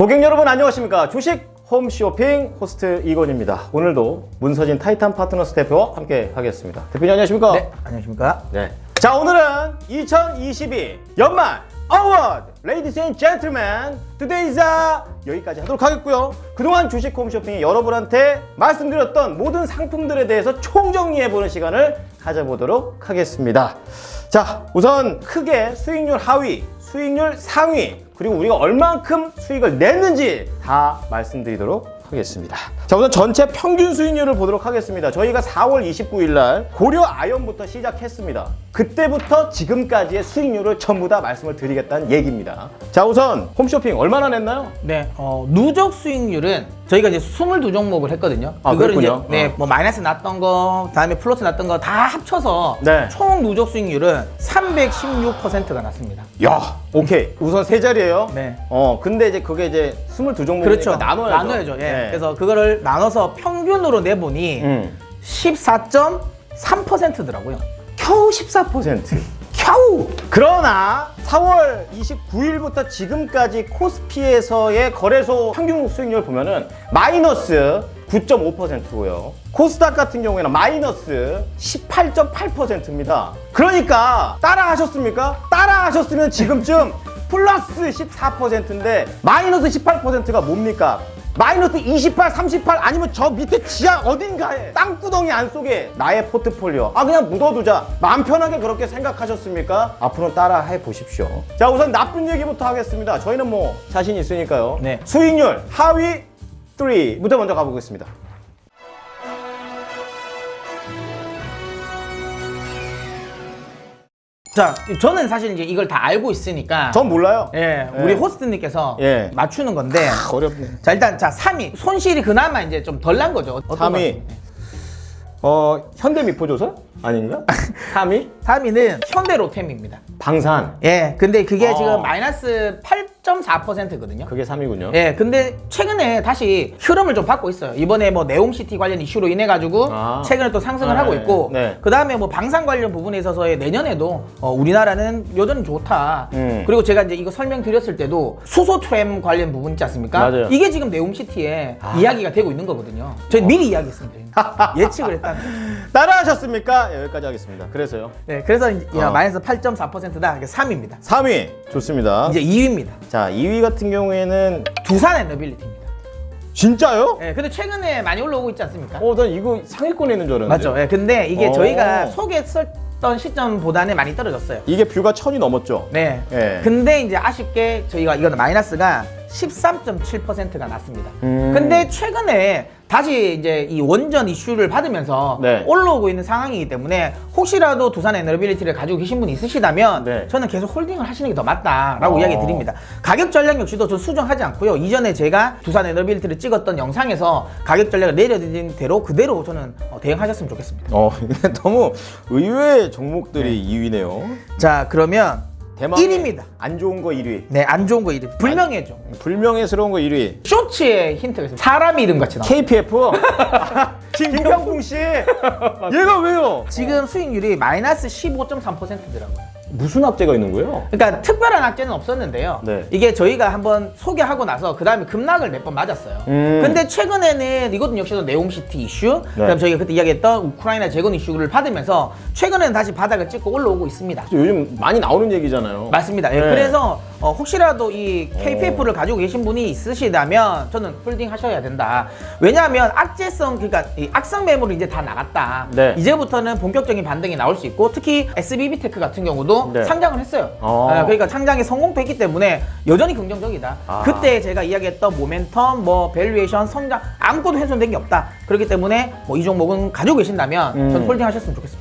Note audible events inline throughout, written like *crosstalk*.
고객 여러분 안녕하십니까? 주식 홈쇼핑 호스트 이건입니다. 오늘도 문서진 타이탄 파트너스 대표와 함께 하겠습니다. 대표님 안녕하십니까? 네, 안녕하십니까? 네. 자 오늘은 2022 연말 어워드 레이디스 앤 젠틀맨 투데이자 여기까지 하도록 하겠고요. 그동안 주식 홈쇼핑에 여러분한테 말씀드렸던 모든 상품들에 대해서 총정리해보는 시간을 가져보도록 하겠습니다. 자 우선 크게 수익률 하위 수익률 상위 그리고 우리가 얼만큼 수익을 냈는지 다 말씀드리도록 하겠습니다. 자, 우선 전체 평균 수익률을 보도록 하겠습니다. 저희가 4월 29일 날 고려 아연부터 시작했습니다. 그때부터 지금까지의 수익률을 전부 다 말씀을 드리겠다는 얘기입니다. 자, 우선 홈쇼핑 얼마나 냈나요? 네, 어, 누적 수익률은 저희가 이제 22종목을 했거든요. 아, 그거를 이제 그랬군요. 네, 어. 뭐 마이너스 났던 거, 다음에 플러스 났던 거 다 합쳐서 네. 총 누적 수익률은 316%가 났습니다. 야, 오케이. 우선 세 자리예요. 네. 어, 근데 이제 그게 이제 22종목이니까 그렇죠. 나눠야죠. 나눠야죠. 예. 네. 그래서 그거를 나눠서 평균으로 내보니 음. 14.3%더라고요. 겨우 14%. 겨우! 그러나 4월 29일부터 지금까지 코스피에서의 거래소 평균 수익률 보면은 마이너스 9.5%고요. 코스닥 같은 경우에는 마이너스 18.8%입니다. 그러니까 따라 하셨습니까? 따라 하셨으면 지금쯤 플러스 14%인데 마이너스 18%가 뭡니까? 마이너스 28, 38 아니면 저 밑에 지하 어딘가에 땅구덩이 안 속에 나의 포트폴리오. 아 그냥 묻어두자. 마음 편하게 그렇게 생각하셨습니까? 앞으로 따라 해 보십시오. 자 우선 나쁜 얘기부터 하겠습니다. 저희는 뭐 자신 있으니까요. 네. 수익률 하위 3부터 먼저 가보겠습니다 자, 저는 사실 이제 이걸 다 알고 있으니까 전 몰라요 예, 예. 우리 호스트님께서 예. 맞추는 건데 어렵네 자 일단 자 3위 손실이 그나마 이제 좀 덜 난 거죠. 어떤 3위 어 현대 미포조선? 아닌가? *laughs* 3위 3위는 현대 로템입니다. 방산 예, 근데 그게 어. 지금 마이너스 8.4%거든요. 그게 3위군요 예, 근데 최근에 다시 흐름을 좀 받고 있어요. 이번에 뭐 네옴시티 관련 이슈로 인해 가지고 아. 최근에 또 상승을 네, 하고 있고, 네. 그 다음에 뭐 방산 관련 부분에 있어서의 내년에도 어, 우리나라는 여전히 좋다. 음. 그리고 제가 이제 이거 설명드렸을 때도 수소 트램 관련 부분 있지 않습니까? 맞아요. 이게 지금 네옴시티에 아. 이야기가 되고 있는 거거든요. 저희 미리 이야기했습니다. *laughs* 예측을 했다는. 따라하셨습니까? 예, 여기까지 하겠습니다. 그래서요. 네, 그래서 이제 어. 마이너스 8.4%다. 이게 3위입니다. 3위 좋습니다. 이제 2위입니다. 자 2위 같은 경우에는 두산 에너빌리티입니다. 진짜요? 예, 근데 최근에 많이 올라오고 있지 않습니까? 어, 난 이거 상위권에 있는 줄 알았는데. 맞죠. 예, 근데 이게 어. 저희가 소개했었던 시점보다는 많이 떨어졌어요. 이게 뷰가 천이 넘었죠. 네. 예. 근데 이제 아쉽게 저희가 이거는 마이너스가 13.7%가 났습니다. 음. 근데 최근에 다시 이제 이 원전 이슈를 받으면서 네. 올라오고 있는 상황이기 때문에 혹시라도 두산 에너빌리티를 가지고 계신 분이 있으시다면 네. 저는 계속 홀딩을 하시는 게 더 맞다라고 어. 이야기 드립니다. 가격 전략 역시도 전 수정하지 않고요. 이전에 제가 두산 에너빌리티를 찍었던 영상에서 가격 전략을 내려드린 대로 그대로 저는 어, 대응하셨으면 좋겠습니다. 어, *laughs* 너무 의외의 종목들이 2위네요. 자, 그러면 대망 1위입니다. 안 좋은 거 1위. 네, 안 좋은 거 이름. 불명예죠. 불명예스러운 거 1위. 쇼츠에 힌트가 있어요. 사람 이름 같이 나와. KPF. *laughs* 김병풍 씨. *laughs* 얘가 왜요? 지금 수익률이 마이너스 15.3%더라고요. 무슨 악재가 있는 거예요? 그러니까 특별한 악재는 없었는데요. 네. 이게 저희가 한번 소개하고 나서 그 다음에 급락을 몇 번 맞았어요. 음. 근데 최근에는 이것도 역시도 네옴시티 이슈, 네. 그다음 저희가 그때 이야기했던 우크라이나 재건 이슈를 받으면서 최근에는 다시 바닥을 찍고 올라오고 있습니다. 요즘 많이 나오는 얘기잖아요. 맞습니다. 예, 네. 그래서 어, 혹시라도 이 KPF를 가지고 계신 분이 있으시다면 저는 홀딩 하셔야 된다. 왜냐하면 악재성 그러니까 이 악성 매물이 이제 다 나갔다. 네. 이제부터는 본격적인 반등이 나올 수 있고 특히 SBB테크 같은 경우도 네. 상장을 했어요. 어. 아, 그러니까 상장에 성공도 했기 때문에 여전히 긍정적이다. 아. 그때 제가 이야기했던 모멘텀, 뭐 밸류에이션, 성장 아무것도 훼손된 게 없다. 그렇기 때문에 뭐 이 종목은 가지고 계신다면 음. 저는 홀딩 하셨으면 좋겠습니다.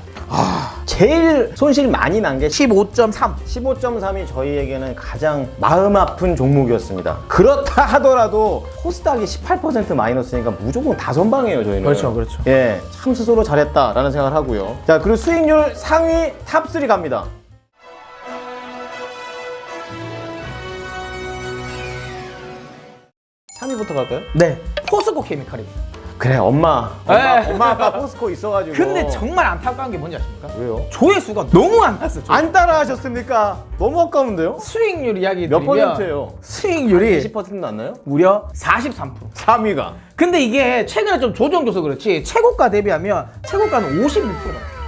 제일 손실 많이 난 게 15.3. 15.3이 저희에게는 가장 마음 아픈 종목이었습니다. 그렇다 하더라도 코스닥이 18% 마이너스니까 무조건 다 선방이에요, 저희는. 그렇죠, 그렇죠. 예, 참 스스로 잘했다라는 생각을 하고요. 자, 그리고 수익률 상위 탑3 갑니다. 3위부터 갈까요? 네. 포스코 케미칼입니다. 그래 엄마 엄마, 에. 엄마 아빠 포스코 있어가지고 근데 정말 안타까운 게 뭔지 아십니까? 왜요? 조회수가 너무 안 났어. 조- 안 따라 하셨습니까? 너무 아까운데요? 수익률 이야기 몇 드리면 퍼센트예요? 수익률이 20% 났나요? 무려 43%. 3위가 근데 이게 최근에 좀 조정돼서 그렇지 최고가 대비하면 최고가는 51%.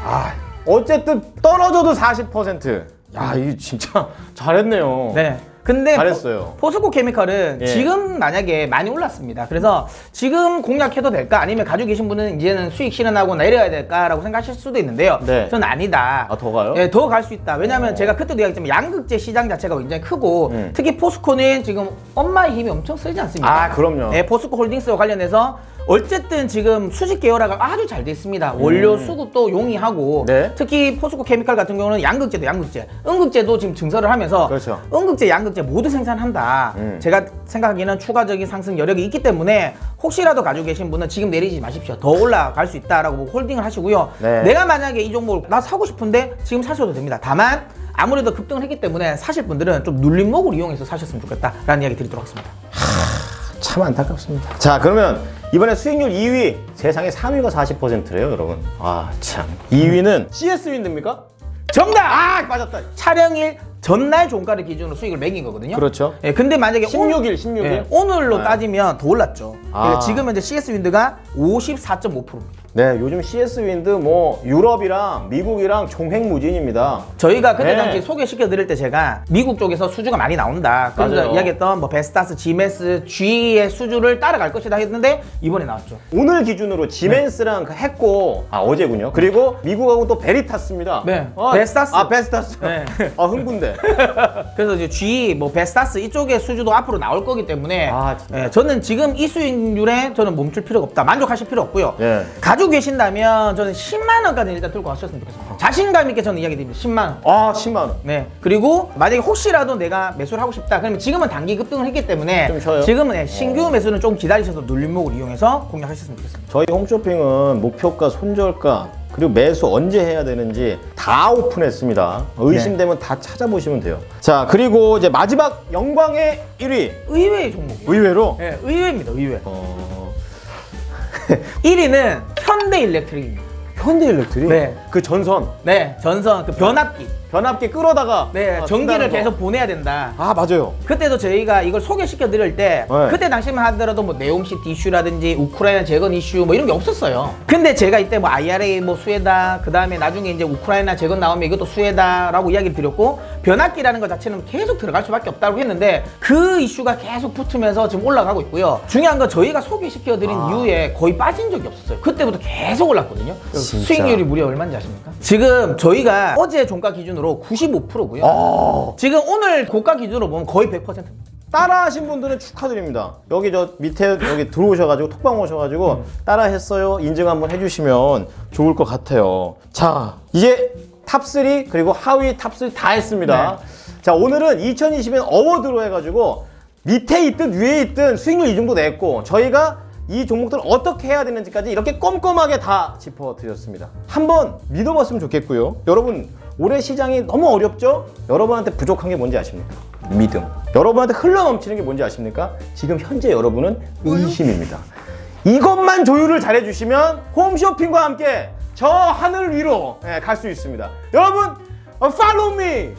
아 어쨌든 떨어져도 40%. 야 이게 진짜 잘했네요. 네. 근데 잘했어요. 포, 스코 케미칼은 예. 지금 만약에 많이 올랐습니다. 그래서 지금 공략해도 될까? 아니면 가지고 계신 분은 이제는 수익 실현하고 내려야 될까라고 생각하실 수도 있는데요. 네. 저는 아니다. 아, 더 가요? 예, 더 갈 수 있다. 왜냐하면 제가 그때도 이야기했지만 양극재 시장 자체가 굉장히 크고 음. 특히 포스코는 지금 엄마의 힘이 엄청 세지 않습니까? 아, 그럼요. 예, 포스코 홀딩스와 관련해서 어쨌든 지금 수직 계열화가 아주 잘 돼 있습니다. 원료 수급도 용이하고 음. 네. 특히 포스코 케미칼 같은 경우는 양극재도 양극재, 음극재도 지금 증설을 하면서 그렇죠. 음극재, 양극재 모두 생산한다. 음. 제가 생각하기에는 추가적인 상승 여력이 있기 때문에 혹시라도 가지고 계신 분은 지금 내리지 마십시오. 더 올라갈 수 있다라고 보고 홀딩을 하시고요. 네. 내가 만약에 이 종목을 나 사고 싶은데 지금 사셔도 됩니다. 다만 아무래도 급등을 했기 때문에 사실 분들은 좀 눌림목을 이용해서 사셨으면 좋겠다라는 이야기 드리도록 하겠습니다. 참 안타깝습니다. 자 그러면 이번에 수익률 2위 세상에 3위가 40%래요 여러분. 아 참 2위는 CS 윈드입니까? 정답! 아 맞았다. 촬영일 전날 종가를 기준으로 수익을 매긴 거거든요. 그렇죠. 예, 근데 만약에 16일 16일. 예, 오늘로 네. 따지면 더 올랐죠. 아. 그러니까 지금 현재 CS 윈드가 54.5%입니다. 네 요즘 CS 윈드 뭐 유럽이랑 미국이랑 종횡무진입니다. 저희가 그때 네. 당시 소개시켜 드릴 때 제가 미국 쪽에서 수주가 많이 나온다. 그래서 맞아요. 이야기했던 뭐 베스타스, 지메스, G의 수주를 따라갈 것이다 했는데 이번에 나왔죠. 오늘 기준으로 지멘스랑 그 했고 아 어제군요. 그리고 미국하고 또 베리타스입니다. 네. 아, 베스타스. 아 베스타스. 네. 아 흥분돼. 그래서 이제 G, 뭐 베스타스 이쪽의 수주도 앞으로 나올 거기 때문에 아, 진짜. 예, 저는 지금 이 수익률에 저는 멈출 필요가 없다. 만족하실 필요 없고요. 예. 가지고 계신다면 저는 10만 원까지 일단 들고 가셨으면 좋겠습니다. 자신감 있게 저는 이야기 드립니다. 10만 원. 아 10만 원. 네. 그리고 만약에 혹시라도 내가 매수를 하고 싶다. 그러면 지금은 단기 급등을 했기 때문에 좀 쉬어요? 지금은 예, 신규 매수는 좀 기다리셔서 눌림목을 이용해서 공략하셨으면 좋겠습니다. 저희 홈쇼핑은 목표가, 손절가, 그리고 매수 언제 해야 되는지 다 오픈했습니다. 의심되면 다 찾아보시면 돼요. 자, 그리고 이제 마지막 영광의 1위. 의외의 종목. 의외로 네, 의외입니다. 의외. 어... *laughs* 1위는 현대 일렉트릭입니다. 현대 일렉트릭. 네. 그 전선 네, 전선 그 변압기. 변압기 끌어다가 네, 아, 전기를 거. 계속 보내야 된다. 아 맞아요. 그때도 저희가 이걸 소개시켜 드릴 때 네. 그때 당시만 하더라도 뭐 네옴시티 이슈라든지 우크라이나 재건 이슈 뭐 이런 게 없었어요. 근데 제가 이때 뭐 IRA 뭐 수혜다 그 다음에 나중에 이제 우크라이나 재건 나오면 이것도 수혜다라고 이야기를 드렸고 변압기라는 것 자체는 계속 들어갈 수밖에 없다고 했는데 그 이슈가 계속 붙으면서 지금 올라가고 있고요. 중요한 건 저희가 소개시켜 드린 아. 이후에 거의 빠진 적이 없었어요. 그때부터 계속 올랐거든요. 진짜. 수익률이 무려 얼마인지 아십니까? 지금 저희가 어제 종가 기준으로 95%고요. 아 지금 오늘 고가 기준으로 보면 거의 100%입니다. 따라 하신 분들은 축하드립니다. 여기 저 밑에 여기 들어오셔가지고 톡방 오셔가지고 따라 했어요. 인증 한번 해주시면 좋을 것 같아요. 자 이제 탑3 그리고 하위 탑3 다 했습니다. 자 오늘은 2020년 어워드로 해가지고 밑에 있든 위에 있든 수익률 이 정도 냈고 저희가 이 종목들 어떻게 해야 되는지까지 이렇게 꼼꼼하게 다 짚어드렸습니다. 한번 믿어봤으면 좋겠고요. 여러분 올해 시장이 너무 어렵죠? 여러분한테 부족한 게 뭔지 아십니까? 믿음. 여러분한테 흘러넘치는 게 뭔지 아십니까? 지금 현재 여러분은 의심입니다. 이것만 조율을 잘해주시면 홈쇼핑과 함께 저 하늘 위로 갈 수 있습니다. 여러분, 어, follow me.